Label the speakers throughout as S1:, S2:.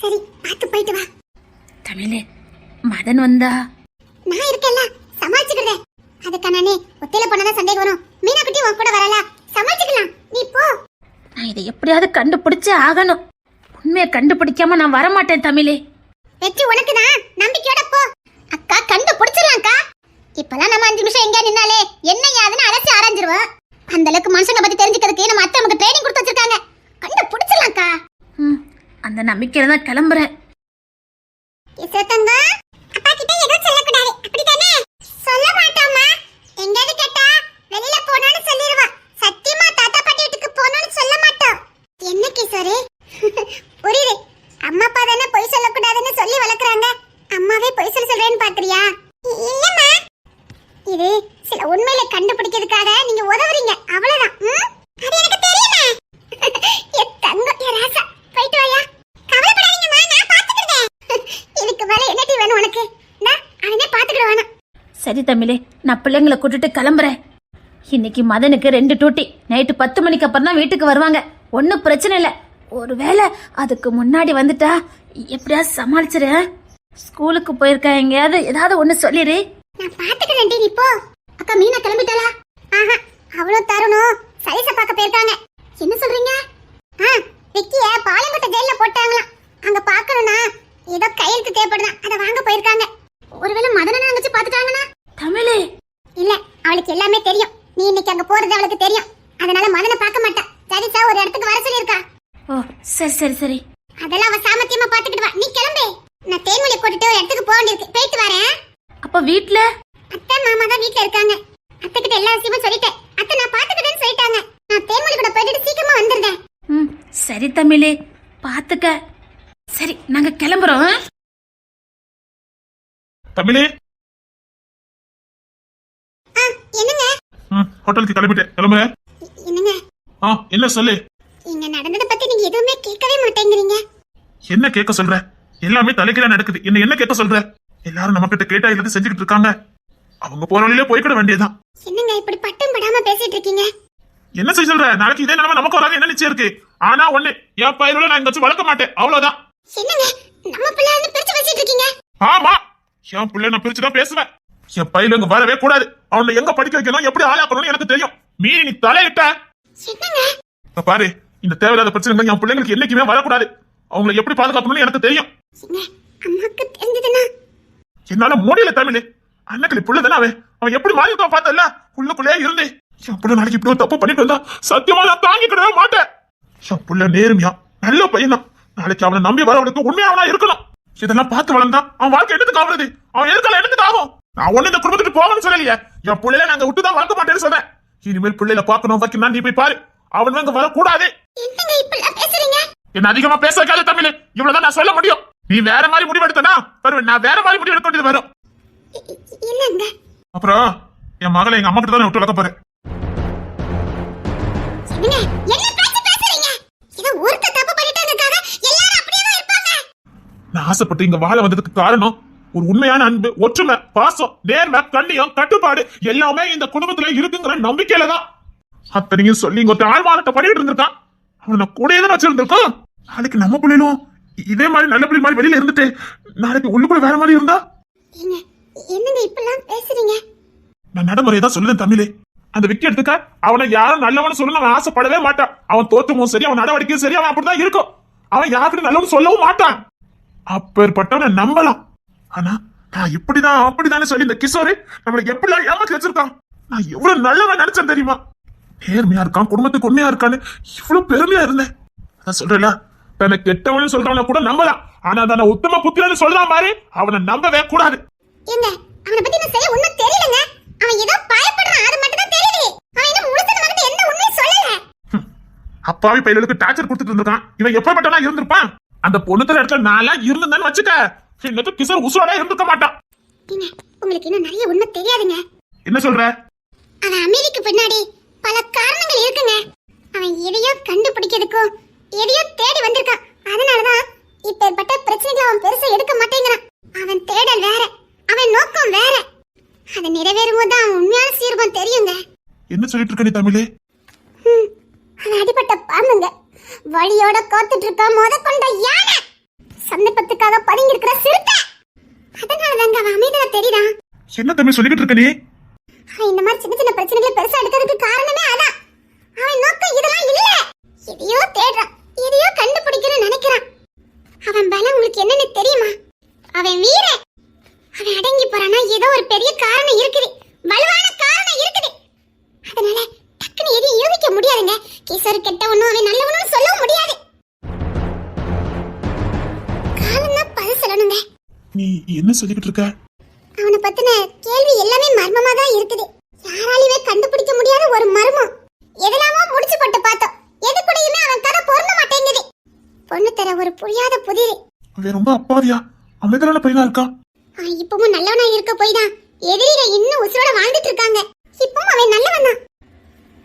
S1: சரி பார்த்து போயிட்டு வா.
S2: தமிழே மதன் வந்தா?
S1: நான் இருக்கேன்ல சமாளிச்சுக்கிறேன். அதுக்கா நானே ஒத்தையில போனதான் சந்தேகம் வரும். மீனா குட்டி உன் கூட வரல. சமாளிச்சுக்கலாம். நீ போ.
S2: நான் இதை எப்படியாவது கண்டுபிடிச்சே ஆகணும். உண்மையை கண்டுபிடிக்காம நான் வரமாட்டேன் தமிழே.
S1: வெற்றி உனக்கு தான் நம்பிக்கையோட போ. அக்கா கண்டு பிடிச்சிடலாம்க்கா இப்பெல்லாம் நம்ம அஞ்சு நிமிஷம் எங்க நின்னாலே என்ன யாதுன்னு அலசி ஆராய்ஞ்சிருவோம். அந்த அளவுக்கு மனுஷங்க பத்தி தெரிஞ்சுக்கிறதுக்கு நம்ம அத்தை நமக்கு ட்ரைனிங் கொடுத்து வச்சிருக்காங்க. கண்டு பிடிச்சிடலாம்க்கா
S2: ம். அந்த நம்பிக்கையில தான் கிளம்புறேன்
S1: கிசத்தங்க அப்பா கிட்ட எதுவும் சொல்லக்கூடாது அப்படிதானே சொல்ல மாட்டோமா எங்கேயாவது கேட்டா வெளியில போனோம்னு சொல்லிடுவா சத்தியமா தாத்தா பாட்டி வீட்டுக்கு போனோம்னு சொல்ல மாட்டோம் என்ன கிசோரு புரியுது அம்மா அப்பா தானே பொய் சொல்லக்கூடாதுன்னு சொல்லி வளர்க்குறாங்க அம்மாவே பொய் சொல்ல சொல்றேன்னு பாக்குறியா இல்லம்மா இது சில உண்மையில கண்டுபிடிக்கிறதுக்காக நீங்க உதவுறீங்க அவ்வளவுதான் ம்? அது எனக்கு தெரியுமே என் தங்கம் என் ராசா போயிட்டு வாயா கவலைப்படாதீங்கம்மா நான் பாத்துக்கிறேன் இதுக்கு மேல என்னடி வேணும் உனக்கு இந்தா, அவனே பாத்துக்கிடுவானா
S2: சரி தமிழே நான் பிள்ளைங்களை கூட்டிட்டு கிளம்புறேன். இன்னைக்கு மதனுக்கு ரெண்டு டூட்டி நைட்டு பத்து மணிக்கு அப்புறம் தான் வீட்டுக்கு வருவாங்க. ஒன்றும் பிரச்சனை இல்லை. ஒருவேளை அதுக்கு முன்னாடி வந்துட்டா எப்படியா சமாளிச்சிரு? ஸ்கூலுக்கு போயிருக்கா எங்கேயாவது? ஏதாவது ஒன்று சொல்லிடு
S1: நான் பார்த்துக்கிறேன் நீ போ. அக்கா மீனா கிளம்பிட்டாளா? ஆஹா அவ்வளோ தருணம். சைஸ பார்க்க போயிருக்காங்க. என்ன சொல்றீங்க? ஆ விக்கிய பாளையங்கோட்டை ஜெயில போட்டாங்களாம். அங்க பார்க்கணும்னா ஏதோ கையெழுத்து தேவைப்படுதான் அதை வாங்க போயிருக்காங்க. ஒருவேளை மதன அங்கச்சு பாத்துட்டாங்கன்னா
S2: தமிழே.
S1: இல்ல அவளுக்கு எல்லாமே தெரியும். நீ இன்னைக்கு அங்க போறது அவளுக்கு தெரியும். அதனால மதனை பார்க்க மாட்டா. சரிசா ஒரு இடத்துக்கு வர சொல்லியிருக்கா.
S2: ஓ சரி சரி சரி.
S1: அதெல்லாம் அவ சாமர்த்தியமா பாத்துக்கிட்டு வா நீ கிளம்பு. நான் தேன்மொழி கூட்டிட்டு ஒரு இடத்துக்கு போக வேண்டியிருக்கு. போயிட்டு வரேன்.
S2: அப்போ வீட்டில்
S1: அத்தை மாமா தான் வீட்ல இருக்காங்க. அத்தை கிட்ட எல்லா விஷயமும் சொல்லிட்டேன். அத்தை நான் பாத்துக்கிட்டேன்னு சொல்லிட்டாங்க. நான் தேன்மொழி கூட போயிட்டு சீக்கிரமா வந்துருந்தேன்
S2: ம் சரி தமிழே. பார்த்துக்க. சரி நாங்கள் கிளம்புறோம்?
S3: தமிழே.
S1: என்னங்க?
S3: ம் ஹோட்டலுக்கு கிளம்பிட்டேன். கிளம்புறேன்
S1: என்னங்க?
S3: ஆ என்ன சொல்லு?
S1: இங்க நடந்தத பத்தி நீங்க எதுவுமே கேட்கவே மாட்டேங்கிறீங்க.
S3: என்ன கேட்க சொல்ற? எல்லாமே தலைக்கீழா நடக்குது. என்ன என்ன கேட்க சொல்ற? எல்லாரும் நம்ம கிட்ட கேட்டா எல்லாத்தையும் செஞ்சுக்கிட்டு இருக்காங்க. அவங்க போற வழியிலே போய்க்கிட வேண்டியதுதான்.
S1: என்னங்க இப்படி பட்டும் படாம பேசிட்டு இருக்கீங்க?
S3: என்ன செய்ய சொல்ற? நாளைக்கு இதே நிலைமை நமக்கு வராது. என்ன நிச்சயம் இருக்கு? ஆனா ஒண்ணு என் பயிரோட நான் இங்க வச்சு வளர்க்க மாட்டேன். அவ்வளவுதான்.
S1: என்னங்க? நம்ம பிள்ளை பிரிச்சு வச்சிட்டு இருக்கீங்க.
S3: ஆமா. என் பிள்ளை நான் பிரிச்சுதான் பேசுவேன். என் பையில இங்க வரவே கூடாது. அவனை எங்க படிக்க வைக்கணும் எப்படி ஆளாக்கணும்னு எனக்கு தெரியும். மீறி நீ தலையிட்ட. பாரு இந்த தேவையில்லாத பிரச்சனைகள் என் பிள்ளைங்களுக்கு என்னைக்குமே வரக்கூடாது. அவங்களை எப்படி பாதுகாக்கணும்னு எனக்கு தெரியும். என்னால முடியல தமிழ். அண்ணக்கிளி புள்ள தானே அவன். அவன் எப்படி மாறி இருக்கான் பார்த்தல உள்ளுக்குள்ளே இருந்து. என் புள்ள நாளைக்கு இப்படி தப்பு பண்ணிட்டு வந்தா சத்தியமா நான் தாங்கிக்கிடவே மாட்டேன். என் புள்ள நேர்மையா நல்ல பையன். நாளைக்கு அவனை நம்பி வரவனுக்கு உண்மையாவனா இருக்கணும். இதெல்லாம் பார்த்து வளர்ந்தா அவன் வாழ்க்கை எடுத்துக்கு ஆகுறது அவன் எதுக்கெல்லாம் எடுத்துக்கு ஆகும்? நான் ஒண்ணு இந்த குடும்பத்துக்கு போகணும்னு சொல்லலையே. என் பிள்ளைல நாங்க விட்டுதான் வளர்க்க மாட்டேன்னு சொன்னேன் இனிமேல் பிள்ளைல பார்க்கணும் வைக்கணும் நீ போய் பாரு. அவன் அங்க வரக்கூடாது. என்ன அதிகமா பேச வைக்காத தமிழ். இவ்வளவுதான் நான் சொல்ல முடியும். நீ வேற மாதிரி முடிவு எடுத்தனா வருவேன். நான் வேற மாதிரி முடிவு எடுக்க வேண்டியது வரும். அப்புறம் என் மகளை எங்க அம்மா கிட்ட தான் விட்டு வளர்க்க போறேன்
S1: என்னங்க என்ன பேச்சு பேசுறீங்க இத ஒருத்த தப்பு பண்ணிட்டாங்கக்காக எல்லாரும் அப்படியே தான் இருப்பாங்க
S3: நான் ஆசைப்பட்டு இங்க வாழ வந்ததுக்கு காரணம் ஒரு உண்மையான அன்பு ஒற்றுமை பாசம் நேர்மை கண்ணியம் கட்டுப்பாடு எல்லாமே இந்த குடும்பத்துல இருக்குங்கிற நம்பிக்கையில தான். அத்தனையும் சொல்லி இங்க ஆழ்வானத்தை பண்ணிட்டு இருந்திருக்கான் அவனை கூடயே தான் வச்சிருந்திருக்கான் நாளைக்கு நம்ம பிள்ளைகளும் இதே மாதிரி நல்ல பிள்ளை மாதிரி வெளியில இருந்துட்டு நாளைக்கு உள்ளுக்குள்ள வேற மாதிரி இருந்தா?
S1: என்னங்க பேசுறீங்க?
S3: நான் நடைமுறையை தான் சொல்லுதேன் தமிழே. அந்த விக்கி எடுத்துக்க அவனை யாரும் நல்லவனு சொல்லணும் அவன் ஆசைப்படவே மாட்டான். அவன் தோற்றமும் சரி அவன் நடவடிக்கையும் சரி அவன் அப்படிதான் இருக்கும். அவன் யாருக்கும் நல்லவனு சொல்லவும் மாட்டான். அப்பேற்பட்டவனை நம்பலாம். ஆனா நான் இப்படிதான் அப்படிதானே சொல்லி இந்த கிஷோரு நம்மளை எப்படிலாம் ஏமாத்தி வச்சிருக்கான்? நான் எவ்வளவு நல்லவன் நினைச்சேன் தெரியுமா? நேர்மையா இருக்கான் குடும்பத்துக்கு உண்மையா இருக்கான்னு இவ்வளவு பெருமையா இருந்தேன். அதான் சொல்றேன்ல தன்னை கெட்டவனு சொல்றவன கூட நம்பலாம். ஆனா தன்னை உத்தம புத்திரன்னு சொல்றான் மாதிரி அவனை நம்பவே கூடாது.
S1: ஏங்க அவனை பத்தி நான் சரியா ஒண்ணும் தெரியலங்க. அவன் ஏதோ பயப்படுறான் அது மட்டும் தான் தெரியுது. அவன் இன்னும் முழுசா நம்மகிட்ட என்ன சொல்லல.
S3: அப்பாவி பையலுக்கு டார்ச்சர் கொடுத்துட்டு இருந்திருக்கான். இவன் எப்படிப்பட்டனா இருந்திருப்பான்? அந்த பொண்ணுத்தர இடத்துல நான்லாம் இருந்தேன்னு வச்சுக்க. இன்னும் கிஷோர் உசுரோட இருந்திருக்க மாட்டான்.
S1: உங்களுக்கு இன்னும் நிறைய உண்மை தெரியாதுங்க.
S3: என்ன சொல்ற?
S1: அவன் அமைதிக்கு பின்னாடி பல காரணங்கள் இருக்குங்க. அவன் எதையோ கண்டுபிடிக்கிறதுக்கும் எதையோ தேடி வந்திருக்கான். அதனாலதான் இப்பேற்பட்ட பிரச்சனைகளை அவன் பெருசா எடுக்க மாட்டேங்கிறான். அவன் தேடல் வேற அவன் நோக்கம் வேற. அது நிறைவேறும் போது அவன் உண்மையான சீர்வம் தெரியுங்க.
S3: என்ன சொல்லிட்டு இருக்க நீ தமிழே?
S1: அவன் அடிபட்ட பாம்புங்க. வழியோட காத்துட்டு இருக்கா மொத கொண்ட யானை. சந்தர்ப்பத்துக்காக பதுங்கி இருக்கிற சிறுத்தை. அதனால தாங்க அவன் அமைதியா தெரியுறான்
S3: என்ன தம்பி சொல்லிக்கிட்டு இருக்க நீ?
S1: இந்த மாதிரி சின்ன சின்ன பிரச்சனைகளை பெருசா எடுக்கிறதுக்கு காரணமே அதான்.
S3: சொல்லிக்கிட்டு இருக்க?
S1: அவனை பத்தின கேள்வி எல்லாமே மர்மமா தான் இருக்குது. யாராலையுமே கண்டுபிடிக்க முடியாத ஒரு மர்மம். எதெல்லாமோ முடிச்சு போட்டு பார்த்தோம். எது கூடயுமே அவன் கதை பொருந்த மாட்டேங்குது. பொண்ணு தர ஒரு புரியாத புதிரு.
S3: அவன் ரொம்ப அப்பாவியா? அமைதலான பையனா இருக்கான்
S1: அவன் இப்பவும் நல்லவனா இருக்க போய் தான் எதிரில இன்னும் உசுரோட வாழ்ந்துட்டு இருக்காங்க. இப்பவும் அவன் நல்லவன் தான்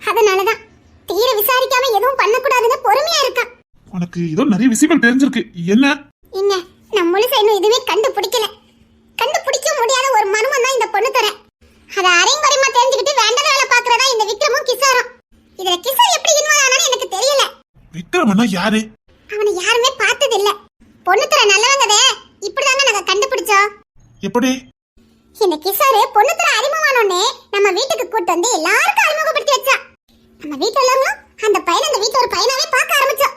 S1: அதனாலதான் தீர விசாரிக்காம எதுவும் பண்ணக்கூடாதுன்னு பொறுமையா இருக்கான்
S3: உனக்கு ஏதோ நிறைய விஷயங்கள் தெரிஞ்சிருக்கு. என்ன?
S1: என்ன? நம்ம முழுசா இன்னும் எதுவுமே கண்டுபிடிக்கல. கண்டுபிடிக்க முடியாத ஒரு மர்மம் தான் இந்த பொண்ணு தர அத அரைங்குறைமா தெரிஞ்சுக்கிட்டு வேண்டாத வேலை பாக்குறதா இந்த விக்ரமும் கிசாரும் இதுல கிசார் எப்படி இன்வால்வ் ஆனான்னு எனக்கு தெரியல.
S3: விக்ரமன்னா யாரு?
S1: அவனை யாருமே பார்த்தது இல்ல பொண்ணு தர நல்லவங்கதே இப்படிதாங்க நாங்க கண்டுபிடிச்சோம்.
S3: எப்படி?
S1: இந்த கிசாரு பொண்ணு தர அறிமுகமானோடனே நம்ம வீட்டுக்கு கூட்டு வந்து எல்லாருக்கும் அறிமுகப்படுத்தி வச்சா நம்ம வீட்டுல உள்ளவங்களும் அந்த பையன் அந்த வீட்டுல ஒரு பையனாவே பார்க்க ஆரம்பிச்சோம்.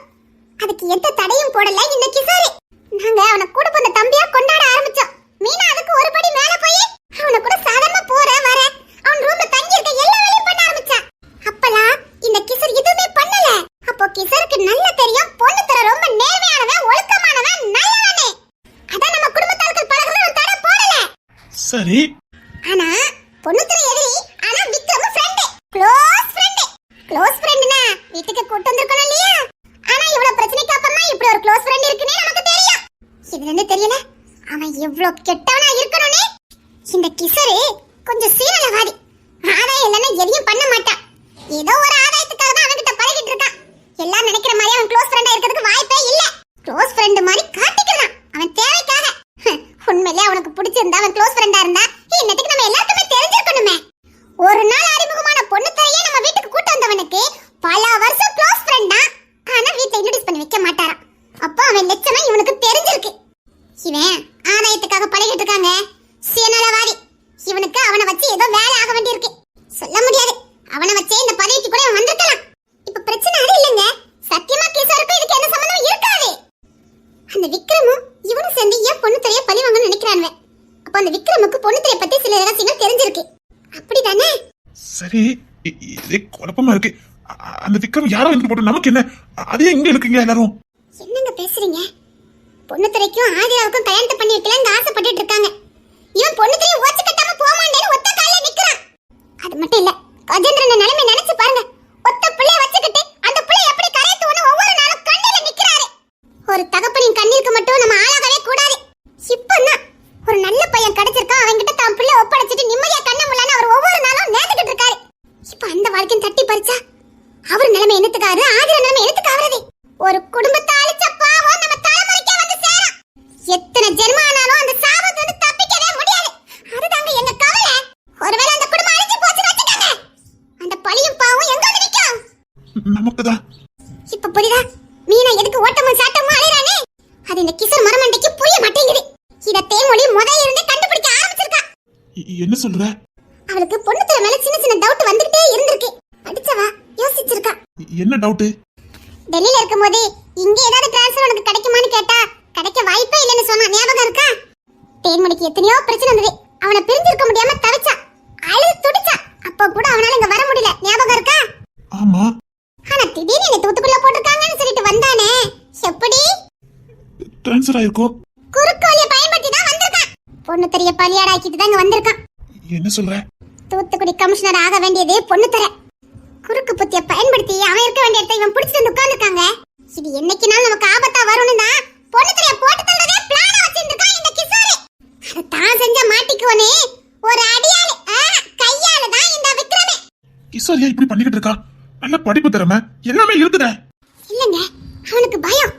S1: அதுக்கு எந்த தடையும் போடல இந்த கிசாரு நாங்க அவனை கூட பிறந்த தம்பியா கொண்டாட ஆரம்பிச்சோம். மீனா அதுக்கு ஒரு படி மேல போய் அவனை கூட சாதாரணமா போற வர. அவன் ரூம்ல தங்கி இருக்க எல்லா வேலையும் பண்ண ஆரம்பிச்சா அப்பலாம் இந்த கிசர் எதுவுமே பண்ணல. அப்போ கிசருக்கு நல்ல தெரியும் பொண்ணு தர ரொம்ப நேர்மையானவன் ஒழுக்கமானவன் நல்லவனே. அதான் நம்ம குடும்பத்தார்கள் பழகுறது தடை போடல.
S3: சரி.
S1: ஆனா பொண்ணுத்துல எதிரி ஆனா Vikram friend close friend close ஃப்ரெண்ட்னா வீட்டுக்கு கூட்டு வந்திருக்கணும் இல்லையா ஆனா இவ்வளவு பிரச்சனைக்கு அப்புறமா இப்படி ஒரு க்ளோஸ் ஃப்ரெண்ட் இருக்குன்னே நமக்கு தெரியும் இதுல இருந்து தெரியல அவன் எவ்வளவு கெட்டவனா இருக்கணும்னே இந்த கிசரு கொஞ்சம் சீரளவாதி ஆதாயம் இல்லைன்னா எதையும் பண்ண மாட்டான் ஏதோ ஒரு ஆதாயத்துக்காக தான் அவன்கிட்ட பழகிட்டு இருக்கான் எல்லாம் நினைக்கிற மாதிரி அவன் க்ளோஸ் ஃப்ரெண்டா இருக்கிறதுக்கு வாய்ப்பே இல்ல க்ளோஸ் ஃப்ரெண்ட் மாதிரி காட்டிக்கிறான் அவன் தேவைக்காக ஹம், உண்மையிலே அவனுக்கு பிடிச்சிருந்தா அவன் க்ளோஸ் ஃப்ரெண்டா இருந்தா இன்னத்துக்கு நம்ம எல்லாருக்குமே தெரிஞ்சிருக்கணுமே ஒரு நாள் அறிமுகமான பொண்ணு தரையே நம்ம வீட்டுக்கு கூட்டு வந்தவனுக்கு பல வருஷம் க்ளோஸ் ஃப்ரெண்டா ஆனா வீட்டை இன்ட்ரோடியூஸ் பண்ணி வைக்க மாட்டாராம் அப்போ அவன் லட்சணம் இவனுக்கு தெரிஞ்சிருக்கு இவன் ஆதாயத்துக்காக பழகிட்டு இருக்காங்க சுயநலவாதி இவனுக்கு அவனை வச்சு ஏதோ வேலை ஆக வேண்டியிருக்கு சொல்ல முடியாது அவனை வச்சே இந்த பதவிக்கு கூட இவன் வந்திருக்கலாம் இப்ப பிரச்சனை அது இல்லைங்க சத்தியமா கிஷோருக்கும் இதுக்கு என்ன சம்பந்தம் இருக்காது அந்த விக்ரமும் இவனும் சேர்ந்து ஏன் பொண்ணு தெரிய பழி வாங்கணும்னு நினைக்கிறானுவ அப்ப அந்த விக்ரமுக்கு பொண்ணு தெரிய பத்தி சில ரகசியங்கள் தெரிஞ்சிருக்கு அப்படிதானே
S3: சரி இ- இதே குழப்பமா இருக்கு அ- அ- அந்த விக்ரம் போட்டு நமக்கு என்ன? அதே எங்க இருக்குங்க எல்லாரும்.
S1: என்னங்க பேசுறீங்க? பொண்ணுத்துறைக்கும் ஆதிராவுக்கும் கல்யாணத்தை பண்ணி வைக்கலாம்னு ஆசைப்பட்டுட்டு இருக்காங்க. இவன் பொண்ணுத்துறையை ஓச்சு கட்டாம போக மாட்டேன்னு ஒத்த கால நிக்கிறான். அது மட்டும் இல்ல கஜேந்திரன் நிலைமை நினைச்சு பாருங்க. ஒத்த பிள்ளைய வச்சுக்கிட்டு அந்த பிள்ளை எப்படி கரையை ஒவ்வொரு நாளும் கண்ணில நிக்கிறாரு. ஒரு தகப்பனின் கண்ணிற்கு மட்டும் நம்ம ஆளாகவே கூடாது. இப்பன்னா ஒரு நல்ல பையன் கிடைச்சிருக்கான் அவன்கிட்ட தான் பிள்ளை ஒப்படைச்சிட்டு நிம்மதியா கண்ண முள்ளான்னு அவர் ஒவ்வொரு நாளும் நேர்ந்துகிட்டு இருக்காரு. இப்ப அந்த வாழ்க்கையும் தட்டி பறிச்சா? அவர் நிலைமை என்னத்துக்காரு ஆகிற நிலைமை என்னத்துக்கு ஆவறது ஒரு குடும்பத்தை அழிச்ச பாவம் நம்ம தலைமுறைக்கே வந்து சேரும். எத்தனை ஜென்ம ஆனாலும் அந்த சாபத்தை வந்து தப்பிக்கவே முடியாது அதுதாங்க எங்க கவலை ஒருவேளை அந்த குடும்பம் அழிஞ்சு போச்சுன்னு வச்சுக்கோங்க அந்த பழியும் பாவம் எங்க வந்து நிக்கும்
S3: நமக்கு தான்
S1: இப்ப புரியுதா மீனா எதுக்கு ஓட்டமும் சாட்டமும் அலையறானே அது இந்த கிசர் மரமண்டைக்கு புரிய மாட்டேங்குது இத தேன்மொழி முத இருந்தே கண்டுபிடிக்க ஆரம்பிச்சிருக்கா
S3: என்ன சொல்ற
S1: அவளுக்கு பொண்ணுத்துல மேல சின்ன சின்ன டவுட் வந்துகிட்டே இருந்திருக்கு படிச்சவா யோசிச்சிருக்கா
S3: டவுட்டு
S1: டெல்லியில இருக்கும்போது இங்க ஏதாவது டிரான்ஸ்ஃபர் உனக்கு கிடைக்குமான்னு கேட்டா கிடைக்க வாய்ப்பே இல்லைன்னு சொன்னா ஞாபகம் இருக்கா? தேன்மொழிக்கு எத்தனையோ பிரச்சனை இருந்தது அவனை பிரிஞ்சிருக்க முடியாம தவிச்சா அழுது துடிச்சா. அப்போ கூட அவனால இங்க வர முடியல. ஞாபகம் இருக்கா?
S3: ஆமா.
S1: ஆனா திடீர்னு என்னை தூத்துக்குள்ள போட்டிருக்காங்கன்னு சொல்லிட்டு வந்தானே. எப்படி?
S3: டிரான்ஸ்ஃபர் ஆயிருக்கோம்
S1: குறுக்கு வழியை பயன்படுத்தி தான் வந்திருக்கான். பொண்ணு தெரிய பலியாடாக்கிட்டு தான் இங்க வந்திருக்கான்.
S3: என்ன சொல்ற?
S1: தூத்துக்குடி கமிஷனர் ஆக வேண்டியது பொண்ணு தர குறுக்கு புத்திய பயன்படுத்தி அவன் இருக்க வேண்டிய பிடிச்சிட்டு வந்து உட்கார்ந்துருக்காங்க. இது என்னைக்குனாலும் நமக்கு ஆபத்தா வரும்னு தான் பொண்ணு தெரிய போட்டு தள்ளுறதே பிளான வச்சிருக்கான் இந்த கிசாரு அது தான் செஞ்ச மாட்டிக்குவனே. ஒரு அடியாளு ஆ, கையாளு தான் இந்த விக்ரமே.
S3: ஏன் இப்படி பண்ணிக்கிட்டு இருக்கா? நல்ல படிப்பு திறமை எல்லாமே இருக்குதே.
S1: இல்லங்க அவனுக்கு பயம்.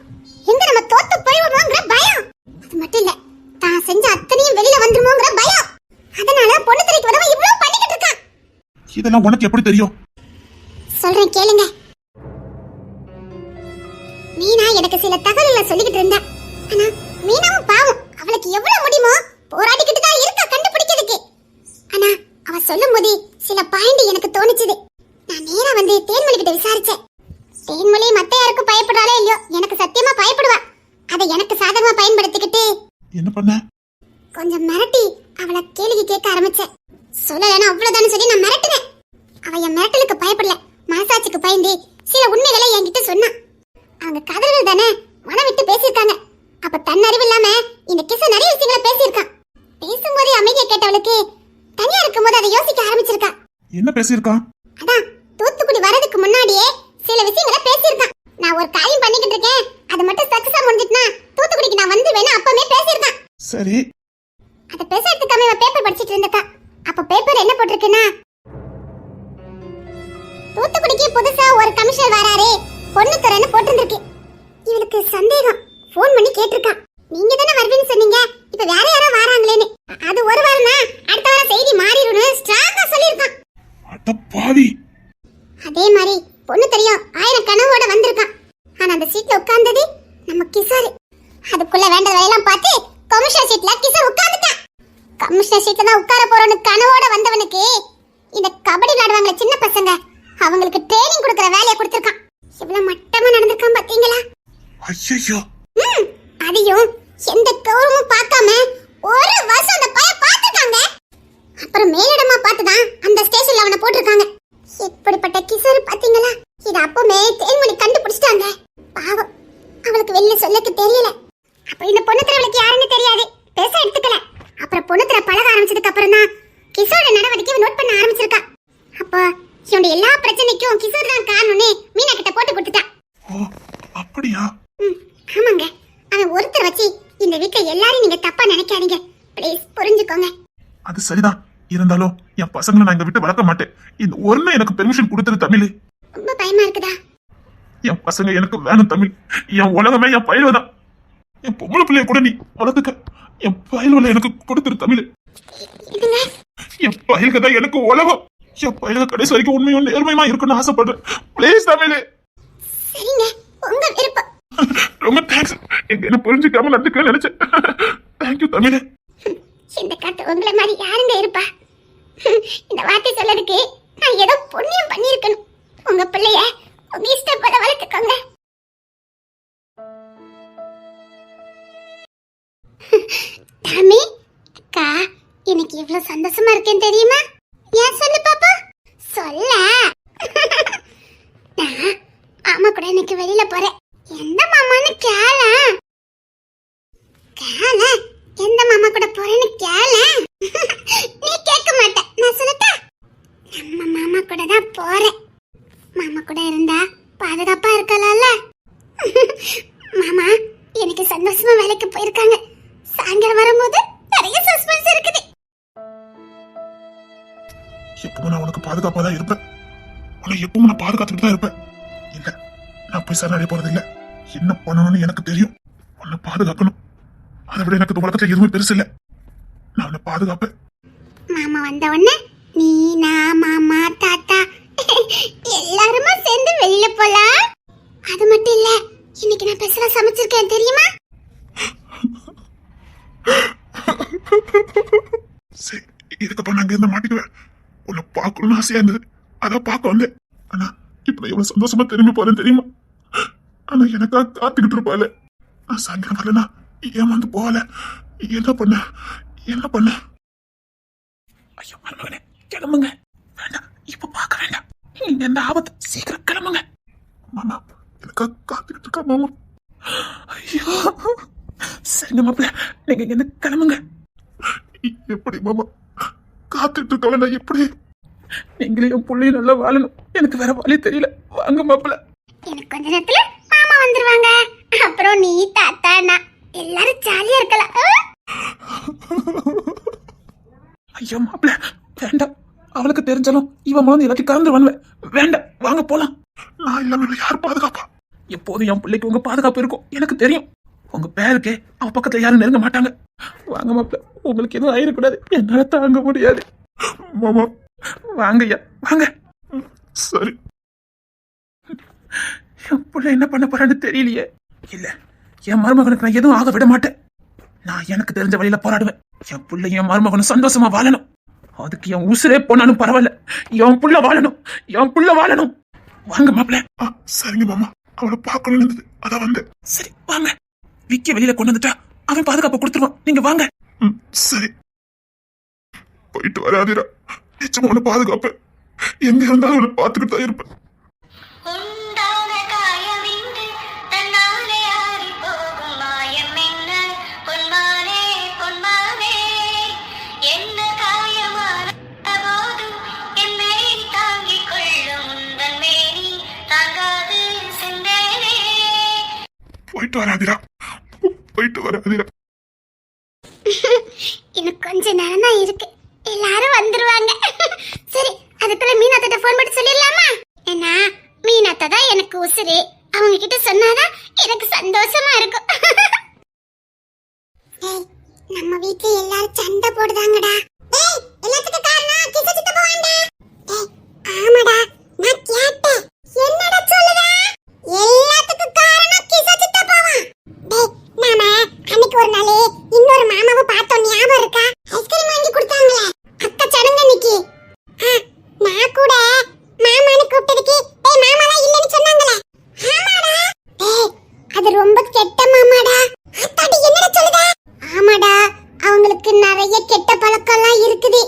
S1: எங்க நம்ம தோத்து போயிடுவோங்கிற பயம். அது மட்டும் இல்ல தான் செஞ்ச அத்தனையும் வெளியில வந்துருமோங்கிற பயம். அதனால பொண்ணு தெரைக்கு உதவ இவ்வளவு பண்ணிக்கிட்டு இருக்கான்.
S3: இதெல்லாம் உனக்கு எப்படி தெரியும்?
S1: சொல்றேன் கேளுங்க. எனக்கு சில தகவல்களை சொல்லிக்கிட்டு இருந்தா. ஆனா மீனாவும் பாவம். அவளுக்கு எவ்வளவு முடியுமோ போராடிக்கிட்டு தான் இருக்க கண்டுபிடிக்கிறதுக்கு. ஆனா அவ சொல்லும் போதே சில பாயிண்ட் எனக்கு தோணுச்சுது. நான் நேரா வந்து தேன்மொழி கிட்ட விசாரிச்சேன். தேன்மொழி மத்த யாருக்கும் பயப்படுறாளோ இல்லையோ எனக்கு சத்தியமா பயப்படுவா. அதை எனக்கு சாதகமா பயன்படுத்திக்கிட்டு
S3: என்ன பண்ண?
S1: கொஞ்சம் மிரட்டி அவளை கேள்வி கேட்க ஆரம்பிச்சேன். சொல்லலைன்னா அவ்வளவுதானு சொல்லி நான் மிரட்டினேன். அவ என் மிரட்டலுக்கு பயப்படல. மனசாட்சிக்கு பயந்து சில உண்மைகளை என்கிட்ட சொன்னான். அவங்க கதர்கள் தானே? மனம் விட்டு பேசியிருக்காங்க. அப்ப தன்னறிவு இல்லாம இந்த கிச நிறைய விஷயங்களை பேசியிருக்கான். பேசும்போதே அமைதியை கேட்டவளுக்கு தனியா இருக்கும்போது அதை யோசிக்க ஆரம்பிச்சிருக்கா.
S3: என்ன பேசியிருக்கான்
S1: அதான் தூத்துக்குடி வரதுக்கு முன்னாடியே சில விஷயங்களை பேசியிருக்கான் நான் ஒரு காரியம் பண்ணிக்கிட்டு இருக்கேன். அது மட்டும் சக்சஸா முடிஞ்சிட்டுனா தூத்துக்குடிக்கு நான் வந்து வேணா அப்பவே பேசியிருக்கான்
S3: சரி.
S1: அத பெருசா எடுத்துக்காம இவன் பேப்பர் படிச்சிட்டு இருந்தக்கா அப்ப பேப்பர் என்ன போட்டிருக்குன்னா தூத்துக்குடிக்கு புதுசா ஒரு கமிஷனர் வராரே. பொண்ணு துறைன்னு போட்டிருந்திருக்கு. இவனுக்கு சந்தேகம். ஃபோன் பண்ணி கேட்டிருக்கான். நீங்க தானே வருவீன்னு சொன்னீங்க. இப்ப வேற யாரோ வராங்களேன்னு. அது ஒரு வாரம்னா அடுத்த வாரம் செய்தி மாறிடும்னு ஸ்ட்ராங்கா சொல்லியிருக்கான்.
S3: அட பாவி.
S1: அதே மாதிரி பொண்ணு தெரியும். ஆயிரம் கனவோட வந்திருக்கான். ஆனா அந்த சீட்ல உட்கார்ந்தது நம்ம கிசாரு அதுக்குள்ள வேண்ட வேலையெல்லாம் பார்த்து கமிஷனர் சீட்ல கிசார் உட்கார்ந்துட்டான். கமிஷனர் சீட்ல தான் உட்கார போறோம்னு கனவோட வந்தவனுக்கு இந்த கபடி விளையாடுவாங்களே சின்ன பசங்க அவங்களுக்கு ட்ரைனிங் கொடுக்கற வேலையை கொடுத்திருக்கான். இவ்வளவு மட்டமா நடந்திருக்கான் பாத்தீங்களா?
S3: ஐயோ
S1: ம், அதையும் எந்த கௌரவமும் பார்க்காம ஒரு வருஷம் அந்த பைய பார்த்துட்டாங்க அப்புறம் மேலிடமா பார்த்துதான் அந்த ஸ்டேஷன்ல அவனை போட்டிருக்காங்க. எப்படிப்பட்ட கிசர் பாத்தீங்களா? இது அப்பமே தேன்மொழி கண்டுபிடிச்சிட்டாங்க. பாவம் அவளுக்கு வெளில சொல்லக்கு தெரியல. அப்ப இந்த பொண்ணு அவளுக்கு யாருன்னு தெரியாது. பேச எடுத்துக்கல. அப்புறம் பொண்ணு தர பழக ஆரம்பிச்சதுக்கு அப்புறம் தான் கிஷோரோட நடவடிக்கை நோட் பண்ண ஆரம்பிச்சிருக்கா. அப்போ இவனுடைய எல்லா பிரச்சனைக்கும் கிஷோர் தான் காரணம்னு மீனா கிட்ட போட்டு கொடுத்துட்டான்
S3: ஓ அப்படியா?
S1: ஆமாங்க. அவன் ஒருத்தர் வச்சு இந்த வீட்ல எல்லாரும் நீங்க தப்பா நினைக்காதீங்க. ப்ளீஸ் புரிஞ்சுக்கோங்க.
S3: அது சரிதான். இருந்தாலும் என் பசங்களை நான் இங்க விட்டு வளர்க்க மாட்டேன். இந்த நாள் எனக்கு பெர்மிஷன் கொடுத்தது தமிழ்.
S1: ரொம்ப பயமா இருக்குதா?
S3: என் பசங்க எனக்கு வேணும் தமிழ். என் உலகமே என் பயில்வை தான் என் பொம்பளை பிள்ளைய கூட நீ வளர்த்துக்க. என் பயில்வல எனக்கு கொடுத்துரு தமிழ். என் பயில்க தான் எனக்கு உலகம். என் பயில்க கடைசி வரைக்கும் உண்மையும் நேர்மையுமா இருக்கணும்னு ஆசைப்படுறேன். ப்ளீஸ் தமிழ்.
S1: சரிங்க உங்க விருப்பம்.
S3: ரொம்ப தேங்க்ஸ் எங்க என்ன புரிஞ்சுக்காம நடந்துக்க நினைச்சேன். Thank you Tamil.
S1: இந்த காட்டு உங்களை மாதிரி யாருங்க இருப்பா? இந்த வார்த்தை சொல்லதுக்கு நான் ஏதோ புண்ணியம் பண்ணியிருக்கணும். உங்க பிள்ளைய உங்க இஷ்டம் போல வளர்த்துக்கோங்க. டாமி அக்கா எனக்கு இவ்வளவு சந்தோஷமா இருக்கேன் தெரியுமா? ஏன் சொல்ல. மாமா கூட இன்னைக்கு வெளியில போறேன். எந்த மாமான்னு கேள. கேள. எந்த மாமா கூட போறேன்னு கேள. நீ கேட்க மாட்ட. நான் சொல்லட்டா? நம்ம மாமா கூட தான் போறேன். மாமா கூட இருந்தா பாதுகாப்பா இருக்கலாம்ல. மாமா எனக்கு சந்தோஷமா வேலைக்கு போயிருக்காங்க. சாயங்காலம் வரும்போது நிறைய சஸ்பென்ஸ் இருக்குது.
S3: எப்பவும் நான் உனக்கு பாதுகாப்பா தான் இருப்பேன். உன்னை எப்பவும் நான் பாதுகாத்துட்டு தான் இருப்பேன். இல்ல நான் போய் சரணடைய போறது இல்ல என்ன பண்ணணும்னு எனக்கு தெரியும். உன்னை பாதுகாக்கணும். அதை விட எனக்கு இந்த உலகத்துல எதுவுமே பெருசு இல்ல. நான் உன்னை பாதுகாப்பேன்.
S1: மாமா வந்த உடனே நீ நான் மாமா தாத்தா எல்லாருமா சேர்ந்து வெளியில போலாம். அது மட்டும் இல்ல இன்னைக்கு நான் பெசலா சமைச்சிருக்கேன் தெரியுமா
S3: சரி இதுக்கப்புறம் நான் இருந்து மாட்டிக்குவேன் உன்னை பார்க்கணும்னு ஆசையா இருந்தது அதான் பார்க்க வந்தேன் ஆனா இப்ப நான் எவ்வளவு சந்தோஷமா திரும்பி போறேன் தெரியுமா? ஆனா எனக்கா காத்துக்கிட்டு இருப்பாள். நான் சாயங்காலம் வரலனா ஏமாந்து போகல. என்ன பண்ண? என்ன பண்ண? ஐயோ மருமகனே கிளம்புங்க. வேண்டாம் இப்ப பார்க்க வேண்டாம். நீங்க எந்த ஆபத்து. சீக்கிரம் கிளம்புங்க. மாமா எனக்கா காத்துக்கிட்டு இருக்கா மாமா? ஐயோ சரிங்க மாப்பிள்ள நீங்க இங்க கிளம்புங்க. எப்படி மாமா? காத்துட்டு இருக்கவன நான் எப்படி? நீங்களே என் பிள்ளையும் நல்லா வாழணும். எனக்கு வேற வழி தெரியல. வாங்க மாப்பிள்ள.
S1: எனக்கு கொஞ்ச நேரத்துல மாமா வந்துருவாங்க. அப்புறம் நீ தாத்தா நான் எல்லாரும் ஜாலியா இருக்கலாம்?
S3: ஐயோ மாப்பிள்ள. வேண்டாம். அவளுக்கு தெரிஞ்சாலும் இவன் மூலம் எல்லாத்தையும் கலந்து பண்ணுவேன் வேண்டாம். வாங்க போலாம். நான் இல்லாம யார் பாதுகாப்பா? எப்போதும் என் பிள்ளைக்கு உங்க பாதுகாப்பு இருக்கும். எனக்கு தெரியும். உங்க பேருக்கே அவ பக்கத்துல யாரும் நெருங்க மாட்டாங்க. வாங்க மாப்பிள்ள. உங்களுக்கு எதுவும் ஆயிடக்கூடாது என்னால தாங்க முடியாது. மாமா வாங்க. ஐயா வாங்க சரி. என் பிள்ளை என்ன பண்ண போறான்னு தெரியலையே. இல்ல என் மருமகனுக்கு நான் எதுவும் ஆக விட மாட்டேன். நான் எனக்கு தெரிஞ்ச வழியில போராடுவேன். என் புள்ள என் மருமகனும் சந்தோஷமா வாழணும். அதுக்கு என் உசுரே போனாலும் பரவாயில்ல. என் புள்ள வாழணும். என் புள்ள வாழணும். வாங்க மாப்பிள்ள. சரிங்க மாமா. அவளை பார்க்கணும் இருந்தது. அதான் வந்தேன். சரி வாங்க. விக்கி வெளியில கொண்டு வந்துட்டா அவன் பாதுகாப்பு கொடுத்துருவான். நீங்க வாங்க. சரி. போயிட்டு வராதீரா. நிச்சயம் உன்னை பாதுகாப்பேன். எங்க இருந்தாலும் உன்னை பார்த்துக்கிட்டு தான் இருப்பேன். போயிட்டு வராதீரா போயிட்டு வராதீரா
S1: இன்னும் கொஞ்ச நேரம் தான் இருக்கு. எல்லாரும் வந்துருவாங்க. சரி அதுக்குள்ள மீனாத்திட்ட ஃபோன் பண்ணி சொல்லிடலாமா? ஏன்னா மீனாத்தா தான் எனக்கு உசுரு. அவங்க கிட்ட சொன்னாதான் எனக்கு சந்தோஷமா இருக்கும். நம்ம வீட்டுல எல்லாரும் சண்டை போடுதாங்கடா டேய் எல்லாத்துக்கும் காரணம் கிச சித்த போவாண்டா டேய் ஆமாடா நான் கேட்டேன் என்னடா சொல்லுடா எல்லாத்துக்கும் காரணம் கிச சித்த போவான் டேய் நாம அன்னைக்கு ஒரு நாள் இன்னொரு மாமாவை பார்த்தோம் ஞாபகம் இருக்கா ஐஸ்கிரீம் வாங்கி கொடுத்தாங்களே அக்கா சடங்கு அன்னைக்கு ஆ, நான் கூட மாமான்னு கூப்பிட்டதுக்கு டேய் மாமாவா இல்லைன்னு சொன்னாங்களே ஆமாடா டேய் அது ரொம்ப கெட்ட மாமாடா அத்தாடி என்னடா சொல்லுதா ஆமாடா அவங்களுக்கு நிறைய கெட்ட பழக்கம் எல்லாம் இருக்குது.